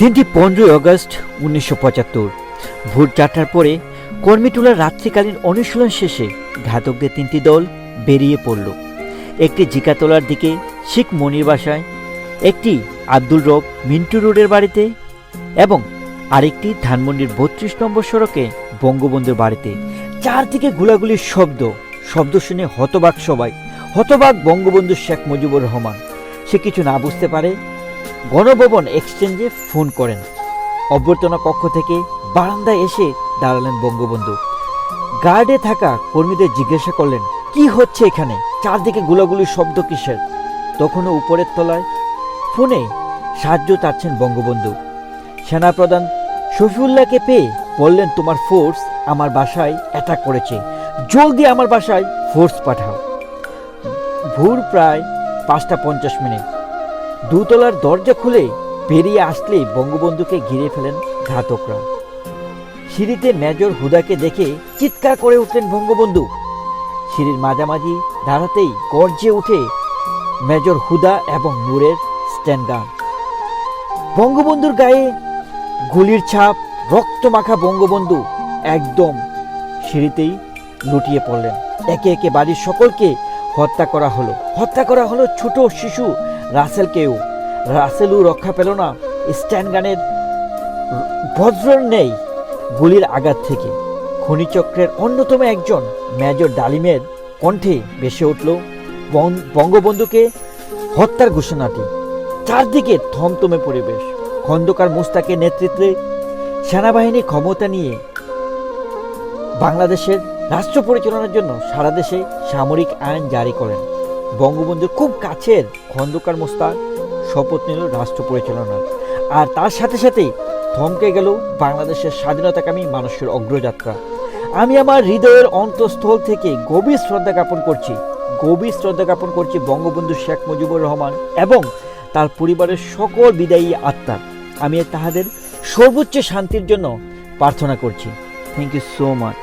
দিনটি পনেরোই আগস্ট উনিশশো পঁচাত্তর। ভোর চারটার পরে কর্মীটুলার রাত্রিকালীন অনুশীলন শেষে ঘাতকদের তিনটি দল বেরিয়ে পড়ল। একটি জিকাতলার দিকে শিখ মনির বাসায়, একটি আব্দুল রব মিন্টু রোডের বাড়িতে এবং আরেকটি ধানমন্ডির বত্রিশ নম্বর সড়কে বঙ্গবন্ধুর বাড়িতে। চারদিকে গুলাগুলির শব্দ শব্দ শুনে হতবাক সবাই, হতবাক বঙ্গবন্ধু শেখ মুজিবুর রহমান। সে কিছু না বুঝতে পারে গণভবন এক্সচেঞ্জে ফোন করেন। অভ্যর্থনা কক্ষ থেকে বারান্দায় এসে দাঁড়ালেন বঙ্গবন্ধু। গার্ডে থাকা কর্মীদের জিজ্ঞাসা করলেন, কি হচ্ছে এখানে? চারদিকে গুলাগুলির শব্দ কিসের? তখনও উপরের তলায় ফোনে সাহায্য চাচ্ছেন বঙ্গবন্ধু। সেনাপ্রধান শফিউল্লাহকে পেয়ে বললেন, তোমার ফোর্স আমার বাসায় অ্যাটাক করেছে। জলদি আমার বাসায় ফোর্স পাঠাও। ভোর প্রায় পাঁচটা পঞ্চাশ মিনিট। দুতলার দরজা খুলে বেরিয়ে আসলেই বঙ্গবন্ধুকে ঘিরে ফেলেন ঘাতকরা। সিঁড়িতে মেজর হুদাকে দেখে চিৎকার করে উঠলেন বঙ্গবন্ধু। সিঁড়ির মাঝামাঝি দাঁড়াতেই গর্জে উঠে মেজর হুদা এবং নূরের স্ট্যান্ডগান বঙ্গবন্ধুর গায়ে গুলির ছাপ রক্ত মাখা বঙ্গবন্ধু একদম সিঁড়িতেই লুটিয়ে পড়লেন। একে একে বাড়ির সকলকে হত্যা করা হলো। হত্যা করা হলো ছোট শিশু রাসেলকেও রাসেলও রক্ষা পেল না। স্ট্যান্ডগানের বজ্র নেই গুলির আঘাত থেকে। খনিচক্রের অন্যতম একজন, মেজর ডালিমের কণ্ঠে ভেসে উঠল বঙ্গবন্ধুকে হত্যার ঘোষণাটি। চারদিকে থমথমে পরিবেশ। খন্দকার মুস্তাকের নেতৃত্বে সেনাবাহিনী ক্ষমতা নিয়ে বাংলাদেশের রাষ্ট্র পরিচালনার জন্য সারা দেশে সামরিক আইন জারি করেন। বঙ্গবন্ধুর খুব কাছের খন্দকার মুস্তাক, শপথ নিল রাষ্ট্র পরিচালনার। আর তার সাথে সাথেই থমকে গেল বাংলাদেশের স্বাধীনতাকামী মানুষের অগ্রযাত্রা। আমি আমার হৃদয়ের অন্তঃস্থল থেকে গভীর শ্রদ্ধা জ্ঞাপন করছি, গভীর শ্রদ্ধা জ্ঞাপন করছি বঙ্গবন্ধু শেখ মুজিবুর রহমান এবং তার পরিবারের সকল বিদায়ী আত্মা। আমি তাহাদের সর্বোচ্চ শান্তির জন্য প্রার্থনা করছি। Thank you so much